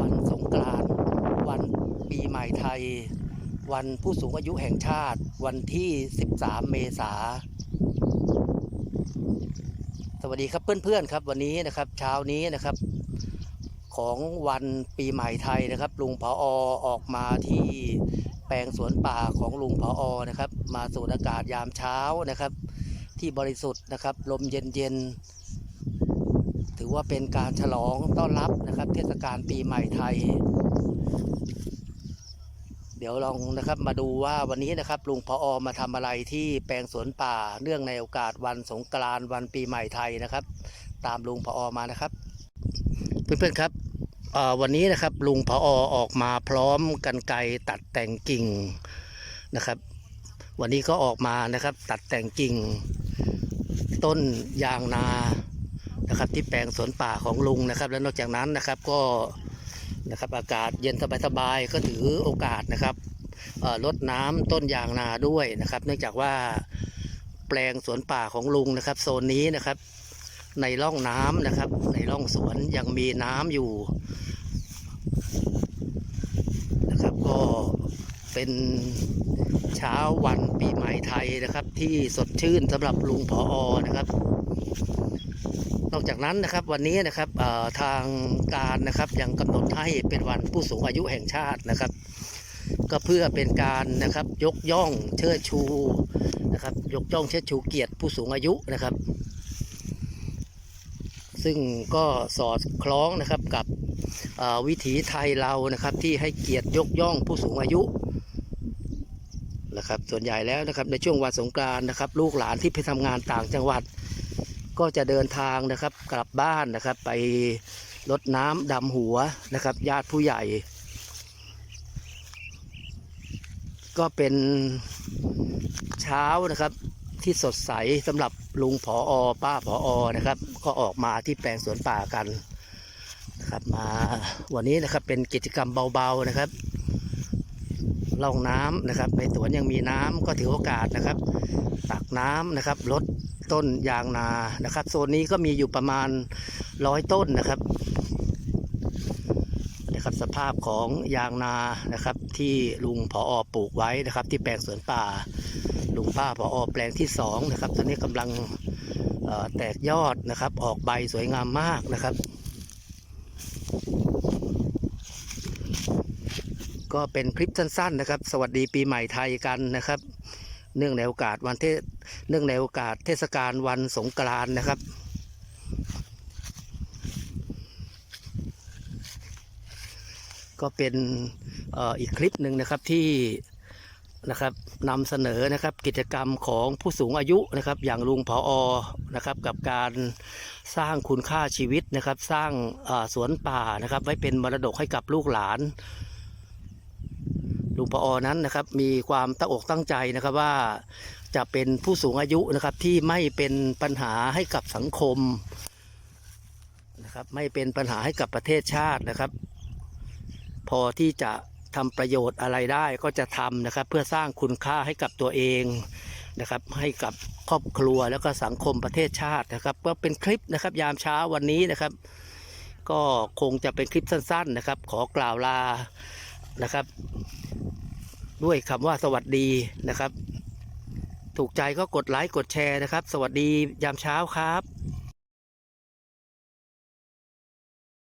วันสงกรานต์วันปีใหม่ไทย วันผู้สูงอายุแห่งชาติ วันที่ 13 เมษาสวัสดีครับเพื่อนๆครับวันนี้นะครับเช้านี้นะครับของวันปีใหม่ไทยนะครับ ลุงผอออกมาที่แปลงสวนป่าของลุงผอนะครับ มาสูดอากาศยามเช้านะครับ ที่บริสุทธิ์นะครับ ลมเย็นๆ ถือว่าเป็นการฉลองต้อนรับนะครับ เทศกาลปีใหม่ไทย เดี๋ยวลองนะครับมาดูว่าวันนี้นะครับลุงพออมาทำอะไรที่แปลงสวนป่าเนื่องในโอกาสวันสงกรานต์วันปีใหม่ไทยนะครับ ตามลุงพออมานะครับ เพื่อนๆครับวันนี้นะครับลุงพออออกมาพร้อมกันไกตัดแต่งกิ่งนะครับ วันนี้ก็ออกมานะครับตัดแต่งกิ่ง ต้นยางนา นะครับที่แปลงสวนป่าของลุงนะครับ แล้วนอกจากนั้นนะครับก็นะครับอากาศเย็นสบายๆก็ถือโอกาสนะครับลดน้ำต้นยางนาด้วยนะครับ เนื่องจากว่าแปลงสวนป่าของลุงนะครับ โซนนี้นะครับ ในร่องน้ำนะครับ ในร่องสวนยังมีน้ำอยู่นะครับ ก็เป็น เช้าวันปีใหม่ไทยนะครับ ที่สดชื่นสำหรับลุงผออนะครับ นอกจากนั้นนะครับวันนี้นะครับทางการนะครับยังกำหนดให้เป็นวันผู้สูงอายุแห่งชาตินะครับ ก็เพื่อเป็นการนะครับยกย่องเชิดชูนะครับยกย่องเชิดชูเกียรติผู้สูงอายุนะครับ ซึ่งก็สอดคล้องนะครับกับวิถีไทยเรานะครับที่ให้เกียรติยกย่องผู้สูงอายุ นะครับ ส่วนใหญ่แล้วนะครับในช่วงวันสงกรานต์นะครับ ลูกหลานที่ไปทำงานต่างจังหวัด ก็จะเดินทางนะครับกลับบ้านนะครับ ไปรดน้ำดำหัวนะครับ ญาติผู้ใหญ่ ก็เป็นเช้านะครับที่สดใสสำหรับลุงผออป้าผออนะครับ ก็ออกมาที่แปลงสวนป่ากันนะครับมาวันนี้นะครับเป็นกิจกรรมเบาๆนะครับ ล่องน้ำนะครับ ในสวนยังมีน้ำก็ถือโอกาสนะครับ ตักน้ำนะครับลดต้นยางนานะครับโซนนี้ก็มีอยู่ประมาณร้อยต้นนะครับนะครับสภาพของยางนานะครับ ที่ลุงผออปลูกไว้นะครับ ที่แปลงสวนป่า ลุงป้าผออแปลงที่สองนะครับตอนนี้กำลังแตกยอดนะครับ ออกใบสวยงามมากนะครับ ก็เป็นคลิปสั้นๆนะครับ สวัสดีปีใหม่ไทยกันนะครับ เนื่องในโอกาสวันเทศเนื่องในโอกาสเทศกาลวันสงกรานต์นะครับ ก็เป็นอ,อีกคลิปหนึ่งนะครับที่นะครับนำเสนอนะครับกิจกรรมของผู้สูงอายุนะครับ อย่างลุงผออนะครับกับการสร้างคุณค่าชีวิตนะครับ สร้างสวนป่านะครับ ไว้เป็นมรดกให้กับลูกหลาน ลุงปออนั้นนะครับ มีความตั้งอกตั้งใจนะครับว่าจะเป็นผู้สูงอายุนะครับที่ไม่เป็นปัญหาให้กับสังคมนะครับไม่เป็นปัญหาให้กับประเทศชาตินะครับ พอที่จะทำประโยชน์อะไรได้ก็จะทำนะครับ เพื่อสร้างคุณค่าให้กับตัวเองนะครับ ให้กับครอบครัวแล้วก็สังคมประเทศชาตินะครับ ก็เป็นคลิปนะครับยามเช้าวันนี้นะครับ ก็คงจะเป็นคลิปสั้น ๆนะครับ ขอกล่าวลานะครับ ด้วยคำว่าสวัสดีนะครับ ถูกใจก็กดไลค์กดแชร์นะครับ สวัสดียามเช้าครับ